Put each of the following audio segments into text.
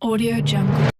Audio Jungle.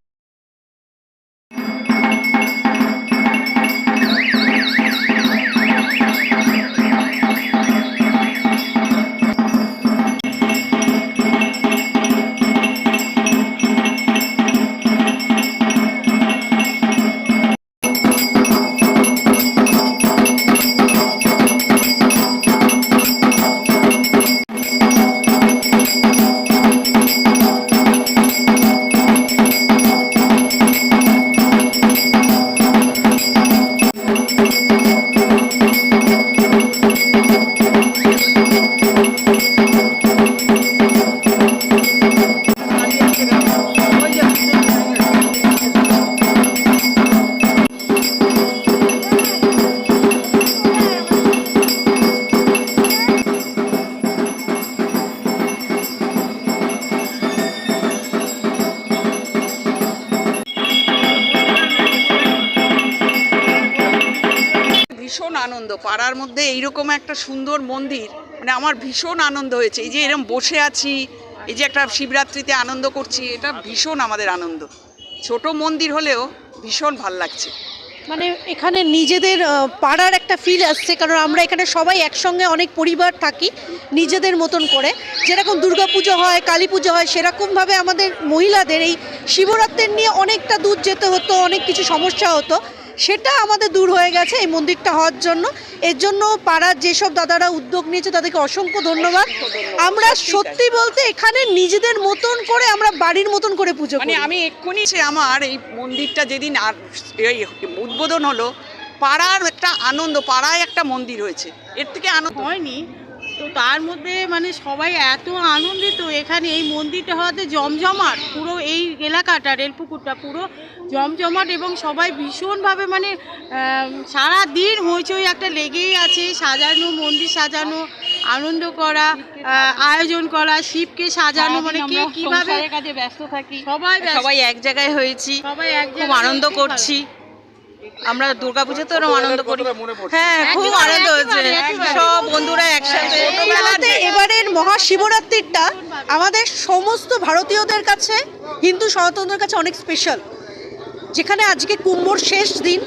আনন্দ। পাড়ার মধ্যে এইরকম একটা সুন্দর মন্দির মানে আমার ভীষণ আনন্দ হয়েছে। এই যে এরকম বসে আছি, এই যে একটা শিবরাত্রিতে আনন্দ করছি, এটা ভীষণ আমাদের আনন্দ। ছোট মন্দির হলেও ভীষণ ভালো লাগছে। মানে এখানে নিজেদের পাড়ার একটা ফিল আসছে, কারণ আমরা এখানে সবাই একসঙ্গে অনেক পরিবার থাকি, নিজেদের মতন করে। যেরকম দুর্গাপুজো হয় কালী পুজো হয়, সেরকমভাবে আমাদের মহিলাদের এই শিবরাত্রির নিয়ে অনেকটা দূর যেতে হতো, অনেক কিছু সমস্যা হতো। সেটা আমাদের দূর হয়ে গেছে এই মন্দিরটা হওয়ার জন্য। এর জন্য পাড়ার যেসব দাদারা উদ্যোগ নিয়েছে তাদেরকে অসংখ্য ধন্যবাদ। আমরা সত্যি বলতে এখানে নিজেদের মতন করে আমরা বাড়ির মতন করে পুজো মানে আমি এক্ষুনি সে আমার এই মন্দিরটা যেদিন আর- এই উদ্বোধন হলো পাড়ার একটা আনন্দ পাড়ায় একটা মন্দির হয়েছে। এর থেকে আনন্দ হয়নি তো তার মধ্যে মানে সবাই এত আনন্দিত। এখানে এই মন্দিরটা হওয়াতে জমজমাট পুরো এই এলাকাটা রেলপুকুরটা পুরো জমজমাট এবং সবাই ভীষণভাবে মানে সারা দিন হইচই একটা লেগেই আছে। সাজানো মন্দির সাজানো আনন্দ করা আহ, আয়োজন করা শিবকে সাজানো মানে কে কীভাবে কাজে ব্যস্ত থাকি। সবাই সবাই এক জায়গায় হয়েছি। সবাই এক খুব আনন্দ করছি। আমরা দুর্গাপুজোতে আনন্দ করি। হ্যাঁ খুব আনন্দ হয়েছে। সব বন্ধুরা মহাশিবরাত্রিটা আমাদের সমস্ত ভারতীয়দের কাছে হিন্দু সনাতনদের কাছে অনেক স্পেশাল যেখানে আজকে কুম্ভর শেষ দিন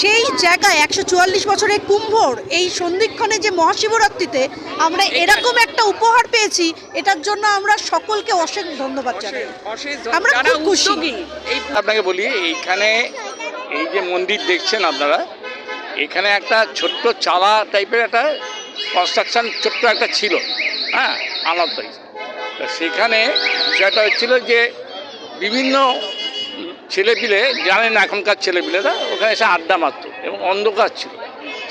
সেই জায়গায় একশো চুয়াল্লিশ বছরের কুম্ভর এই সন্ধিক্ষণে যে মহাশিবরাত্রিতে আমরা এরকম একটা উপহার পেয়েছি এটার জন্য আমরা সকলকে অশেষ ধন্যবাদ জানাই। আমরা খুব খুশি। আপনাকে বলি এইখানে এই যে মন্দির দেখছেন আপনারা এখানে একটা ছোট্ট চালা টাইপের একটা কনস্ট্রাকশন ছোট্ট একটা ছিল। হ্যাঁ আনন্দ তো সেখানে বিষয়টা হচ্ছিল যে বিভিন্ন ছেলেপিলে জানেন এখনকার ছেলেপিলেরা, ওখানে এসে আড্ডা মারত এবং অন্ধকার ছিল।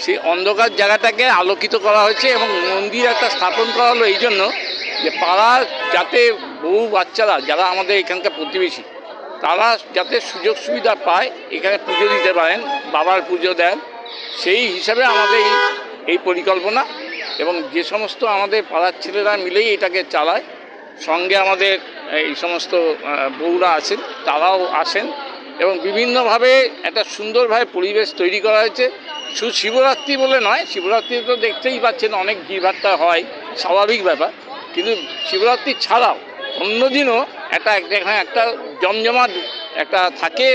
সেই অন্ধকার জায়গাটাকে আলোকিত করা হয়েছে এবং মন্দির একটা স্থাপন করা হলো এই জন্য যে পাড়ার যাতে বহু বাচ্চারা, যারা আমাদের এখানকার প্রতিবেশী, তারা যাতে সুযোগ সুবিধা পায়, এখানে পুজো দিতে পারেন, বাবার পুজো দেন, সেই হিসাবে আমাদের এই পরিকল্পনা এবং যে সমস্ত আমাদের পাড়ার ছেলেরা মিলেই এটাকে চালায়, সঙ্গে আমাদের এই সমস্ত বউরা আছেন, তারাও আসেন এবং বিভিন্নভাবে একটা সুন্দরভাবে পরিবেশ তৈরি করা হয়েছে। শুধু শিবরাত্রি বলে নয়, শিবরাত্রি তো দেখতেই পাচ্ছেন অনেক ভিড়ভাট্টা হয়, স্বাভাবিক ব্যাপার। কিন্তু শিবরাত্রি ছাড়াও অন্যদিনও একটা এখানে একটা জমজমাট একটা থাকে,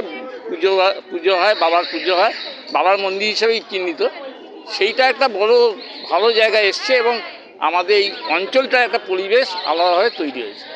পুজো পুজো হয়, বাবার পুজো হয়, বাবার মন্দির হিসেবেই চিহ্নিত। সেইটা একটা বড়, ভালো জায়গায় এসছে এবং আমাদের এই অঞ্চলটা একটা পরিবেশ আলাদাভাবে তৈরি হয়েছে।